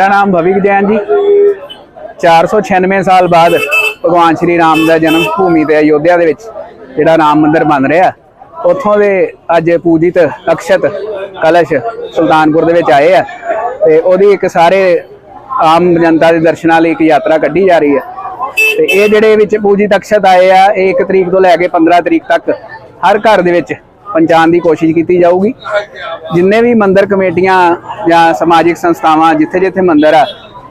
ਮੇਰਾ ਨਾਮ ਭਵਿਕ ਜੈਨ ਜੀ। 496 ਸਾਲ ਬਾਅਦ ਭਗਵਾਨ ਸ਼੍ਰੀ ਰਾਮ ਦਾ ਜਨਮ ਭੂਮੀ ਤੇ ਅਯੋਧਿਆ ਦੇ ਵਿੱਚ ਜਿਹੜਾ ਰਾਮ ਮੰਦਿਰ ਬਣ ਰਿਹਾ। ਉੱਥੋਂ ਦੇ ਅੱਜ ਪੂਜਿਤ ਅਕਸ਼ਤ ਕਲਸ਼ ਸੁਲਤਾਨਪੁਰ ਦੇ ਵਿੱਚ ਆਏ ਆ ਤੇ ਉਹਦੀ ਇੱਕ ਸਾਰੇ ਆਮ ਜਨਤਾ ਦੇ ਦਰਸ਼ਨਾਂ ਲਈ ਇੱਕ ਯਾਤਰਾ ਕੱਢੀ ਜਾ ਰਹੀ ਹੈ ਤੇ ਇਹ ਜਿਹੜੇ ਵਿੱਚ ਪੂਜਿਤ ਅਕਸ਼ਤ ਆਏ ਆ, ਇਹ 1 ਤਰੀਕ ਤੋਂ ਲੈ ਕੇ 15 ਤਰੀਕ ਤੱਕ ਹਰ ਘਰ ਦੇ ਵਿੱਚ ਪਹੁੰਚਾਉਣ ਦੀ ਕੋਸ਼ਿਸ਼ ਕੀਤੀ ਜਾਊਗੀ। ਜਿੰਨੇ ਵੀ ਮੰਦਰ ਕਮੇਟੀਆਂ ਜਾਂ ਸਮਾਜਿਕ ਸੰਸਥਾਵਾਂ ਜਿੱਥੇ ਜਿੱਥੇ ਮੰਦਰ ਆ,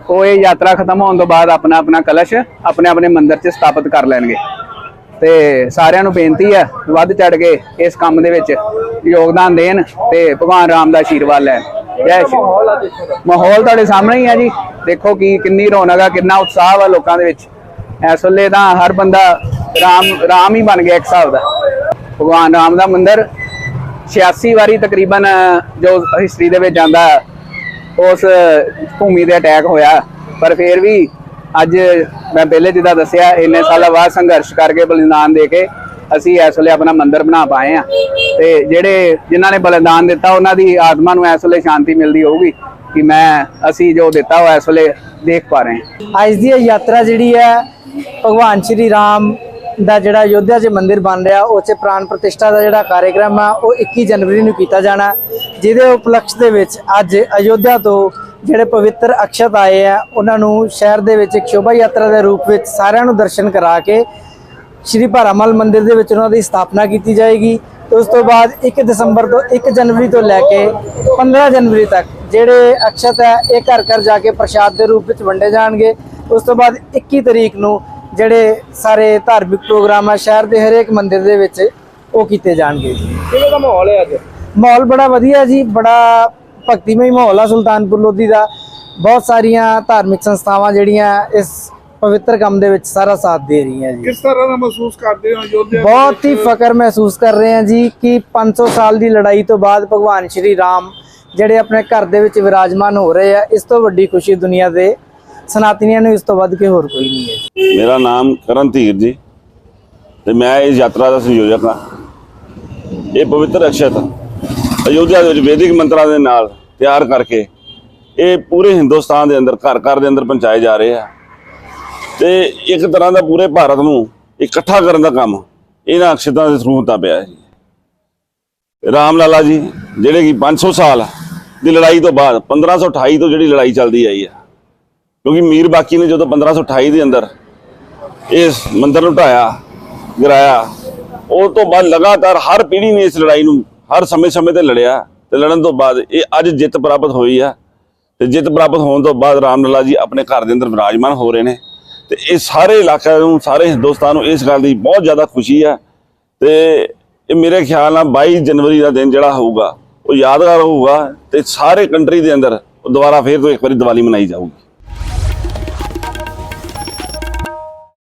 ਉਹ ਇਹ ਯਾਤਰਾ ਖਤਮ ਹੋਣ ਤੋਂ ਬਾਅਦ ਆਪਣਾ ਆਪਣਾ ਕਲਸ਼ ਆਪਣੇ ਆਪਣੇ ਮੰਦਰ 'ਚ ਸਥਾਪਿਤ ਕਰ ਲੈਣਗੇ। ਤੇ ਸਾਰਿਆਂ ਨੂੰ ਬੇਨਤੀ ਹੈ ਵੱਧ ਚੜ ਕੇ ਇਸ ਕੰਮ ਦੇ ਵਿੱਚ ਯੋਗਦਾਨ ਦੇਣ ਤੇ ਭਗਵਾਨ ਰਾਮ ਦਾ ਆਸ਼ੀਰਵਾਦ ਲੈਣ। ਜੈ ਸ਼੍ਰੀ ਮਾਹੌਲ ਤੁਹਾਡੇ ਸਾਹਮਣੇ ਹੀ ਹੈ ਜੀ। ਦੇਖੋ ਕੀ, ਕਿੰਨੀ ਰੌਣਕ ਆ, ਕਿੰਨਾ ਉਤਸ਼ਾਹ ਆ ਲੋਕਾਂ ਦੇ ਵਿੱਚ। ਇਸ ਵੇਲੇ ਤਾਂ ਹਰ ਬੰਦਾ ਰਾਮ ਰਾਮ ਹੀ ਬਣ ਗਿਆ ਇੱਕ ਹਿਸਾਬ ਦਾ। ਭਗਵਾਨ ਰਾਮ ਦਾ ਮੰਦਿਰ 86 ਵਾਰੀ ਤਕਰੀਬਨ, ਜੋ ਹਿਸਟਰੀ ਦੇ ਵਿੱਚ ਜਾਂਦਾ ਉਸ ਭੂਮੀ ਤੇ ਅਟੈਕ ਹੋਇਆ। ਪਰ ਫਿਰ ਵੀ ਅੱਜ ਮੈਂ ਪਹਿਲੇ ਜਿੱਦਾਂ ਦੱਸਿਆ, ਇੰਨੇ ਸਾਲਾਂ ਬਾਅਦ ਸੰਘਰਸ਼ ਕਰਕੇ ਬਲੀਦਾਨ ਦੇ ਕੇ ਅਸੀਂ ਇਸ ਵੇਲੇ ਆਪਣਾ ਮੰਦਿਰ ਬਣਾ ਪਾਏ ਆ ਤੇ ਜਿਹੜੇ ਜਿਨ੍ਹਾਂ ਨੇ ਬਲੀਦਾਨ ਦਿੱਤਾ, ਉਹਨਾਂ ਦੀ ਆਤਮਾ ਨੂੰ ਇਸ ਵੇਲੇ ਸ਼ਾਂਤੀ ਮਿਲਦੀ ਹੋਊਗੀ ਕਿ ਮੈਂ, ਅਸੀਂ ਜੋ ਦਿੱਤਾ ਉਹ ਇਸ ਵੇਲੇ ਦੇਖ ਪਾ ਰਹੇ ਹਾਂ। ਅੱਜ ਦੀ ਇਹ ਯਾਤਰਾ ਜਿਹੜੀ ਹੈ, ਭਗਵਾਨ ਸ਼੍ਰੀ ਰਾਮ ਦਾ ਜਿਹੜਾ ਅਯੋਧਿਆ 'ਚ ਮੰਦਿਰ ਬਣ ਰਿਹਾ, ਉਹ 'ਚ ਪ੍ਰਾਣ ਪ੍ਰਤਿਸ਼ਠਾ ਦਾ ਜਿਹੜਾ ਕਾਰਜਕ੍ਰਮ ਆ, ਉਹ 21 ਜਨਵਰੀ ਨੂੰ ਕੀਤਾ ਜਾਣਾ। ਜਿਹਦੇ ਉਪਲਕਸ਼ ਦੇ ਵਿੱਚ ਅੱਜ ਅਯੋਧਿਆ ਤੋਂ ਜਿਹੜੇ ਪਵਿੱਤਰ ਅਕਸ਼ਤ ਆਏ ਆ, ਉਹਨਾਂ ਨੂੰ ਸ਼ਹਿਰ ਦੇ ਵਿੱਚ ਇੱਕ ਸ਼ੋਭਾ ਯਾਤਰਾ ਦੇ ਰੂਪ ਵਿੱਚ ਸਾਰਿਆਂ ਨੂੰ ਦਰਸ਼ਨ ਕਰਾ ਕੇ ਸ਼੍ਰੀ ਭਾਰਾਮਲ ਮੰਦਿਰ ਦੇ ਵਿੱਚ ਉਹਨਾਂ ਦੀ ਸਥਾਪਨਾ ਕੀਤੀ ਜਾਏਗੀ। ਤੇ ਉਸ ਤੋਂ ਬਾਅਦ 1 ਦਸੰਬਰ ਤੋਂ 1 ਜਨਵਰੀ ਤੋਂ ਲੈ ਕੇ 15 ਜਨਵਰੀ ਤੱਕ ਜਿਹੜੇ ਅਕਸ਼ਤ ਹੈ ਇਹ ਘਰ ਘਰ ਜਾ ਕੇ ਪ੍ਰਸ਼ਾਦ ਦੇ ਰੂਪ ਵਿੱਚ ਵੰਡੇ ਜਾਣਗੇ। ਉਸ ਤੋਂ ਬਾਅਦ 21 ਤਰੀਕ ਨੂੰ ਜਿਹੜੇ ਸਾਰੇ ਧਾਰਮਿਕ ਪ੍ਰੋਗਰਾਮ ਆ ਸ਼ਹਿਰ ਦੇ ਹਰੇਕ ਮੰਦਿਰ ਦੇ ਵਿੱਚ ਉਹ ਕੀਤੇ ਜਾਣਗੇ ਕਿਵੇਂ ਦਾ ਮਾਹੌਲ ਹੈ ਅੱਜ? ਮਾਹੌਲ ਬੜਾ ਵਧੀਆ ਜੀ ਬੜਾ ਭਗਤੀਮਈ ਮਾਹੌਲ ਆ ਸੁਲਤਾਨਪੁਰ ਲੋਧੀ ਦਾ। ਬਹੁਤ ਸਾਰੀਆਂ ਧਾਰਮਿਕ ਸੰਸਥਾਵਾਂ ਜਿਹੜੀਆਂ ਇਸ ਪਵਿੱਤਰ ਕੰਮ ਦੇ ਵਿੱਚ ਸਾਰਾ ਸਾਥ ਦੇ ਰਹੀਆਂ ਜੀ। ਕਿਸ ਤਰ੍ਹਾਂ ਦਾ ਮਹਿਸੂਸ ਕਰਦੇ ਹੋ ਯੋਧਿਆ ਬਹੁਤ ਹੀ ਫਖਰ ਮਹਿਸੂਸ ਕਰ ਰਹੇ ਹਾਂ ਜੀ ਕਿ 500 ਸਾਲ ਦੀ ਲੜਾਈ ਤੋਂ ਬਾਅਦ ਭਗਵਾਨ ਸ਼੍ਰੀ ਰਾਮ ਜਿਹੜੇ ਆਪਣੇ ਘਰ ਦੇ ਵਿੱਚ ਵਿਰਾਜਮਾਨ ਹੋ ਰਹੇ ਆ ਇਸ ਤੋਂ ਵੱਡੀ ਖੁਸ਼ੀ ਦੁਨੀਆ ਦੇ ਸਨਾਤਨੀਆਂ ਨੂੰ ਇਸ ਤੋਂ ਵੱਧ ਕੇ ਹੋਰ ਕੋਈ ਨਹੀਂ ਹੈ। ਮੇਰਾ ਨਾਮ ਕਰਨ ਧੀਰ ਜੀ ਤੇ ਮੈਂ ਇਸ ਯਾਤਰਾ ਦਾ ਸੰਯੋਜਕ ਹਾਂ। ਇਹ ਪਵਿੱਤਰ ਅਕਸ਼ਤ ਅਯੋਧਿਆ ਦੇ ਵਿੱਚ ਵੈਦਿਕ ਮੰਤਰਾਂ ਦੇ ਨਾਲ ਤਿਆਰ ਕਰਕੇ ਇਹ ਪੂਰੇ ਹਿੰਦੁਸਤਾਨ ਦੇ ਅੰਦਰ, ਘਰ ਘਰ ਦੇ ਅੰਦਰ ਪਹੁੰਚਾਏ ਜਾ ਰਹੇ ਆ। ਤੇ ਇੱਕ ਤਰ੍ਹਾਂ ਦਾ ਪੂਰੇ ਭਾਰਤ ਨੂੰ ਇਕੱਠਾ ਕਰਨ ਦਾ ਕੰਮ ਇਹਨਾਂ ਅਕਸ਼ਤਾਂ ਦੇ ਥਰੂ ਹੁੰਦਾ ਪਿਆ ਜੀ। ਰਾਮ ਲਾਲਾ ਜੀ, ਜਿਹੜੇ ਕਿ 500 ਸਾਲ ਦੀ ਲੜਾਈ ਤੋਂ ਬਾਅਦ 1528 ਤੋਂ ਜਿਹੜੀ ਲੜਾਈ ਚੱਲਦੀ ਆਈ ਆ ਕਿਉਂਕਿ ਮੀਰ ਬਾਕੀ ਨੇ ਜਦੋਂ 1528 ਦੇ ਅੰਦਰ ਇਸ ਮੰਦਰ ਨੂੰ ਢਾਇਆ, ਗਿਰਾਇਆ, ਉਹ ਤੋਂ ਬਾਅਦ ਲਗਾਤਾਰ ਹਰ ਪੀੜ੍ਹੀ ਨੇ ਇਸ ਲੜਾਈ ਨੂੰ ਹਰ ਸਮੇਂ-ਸਮੇਂ ਤੇ ਲੜਿਆ ਤੇ ਲੜਨ ਤੋਂ ਬਾਅਦ ਇਹ ਅੱਜ ਜਿੱਤ ਪ੍ਰਾਪਤ ਹੋਈ ਆ ਤੇ ਜਿੱਤ ਪ੍ਰਾਪਤ ਹੋਣ ਤੋਂ ਬਾਅਦ ਰਾਮਲਲਾ ਜੀ ਆਪਣੇ ਘਰ ਦੇ ਅੰਦਰ ਵਿਰਾਜਮਾਨ ਹੋ ਰਹੇ ਨੇ ਤੇ ਇਹ ਸਾਰੇ ਇਲਾਕੇ ਨੂੰ, ਸਾਰੇ ਹਿੰਦੁਸਤਾਨ ਨੂੰ ਇਸ ਗੱਲ ਦੀ ਬਹੁਤ ਜ਼ਿਆਦਾ ਖੁਸ਼ੀ ਆ ਤੇ ਇਹ ਮੇਰੇ ਖਿਆਲ ਨਾਲ 22 ਜਨਵਰੀ ਦਾ ਦਿਨ ਜਿਹੜਾ ਹੋਊਗਾ, ਉਹ ਯਾਦਗਾਰ ਹੋਊਗਾ ਤੇ ਸਾਰੇ ਕੰਟਰੀ ਦੇ ਅੰਦਰ ਉਹ ਦੁਬਾਰਾ ਫੇਰ ਤੋਂ ਇੱਕ ਵਾਰੀ ਦੀਵਾਲੀ ਮਨਾਈ ਜਾਊਗੀ।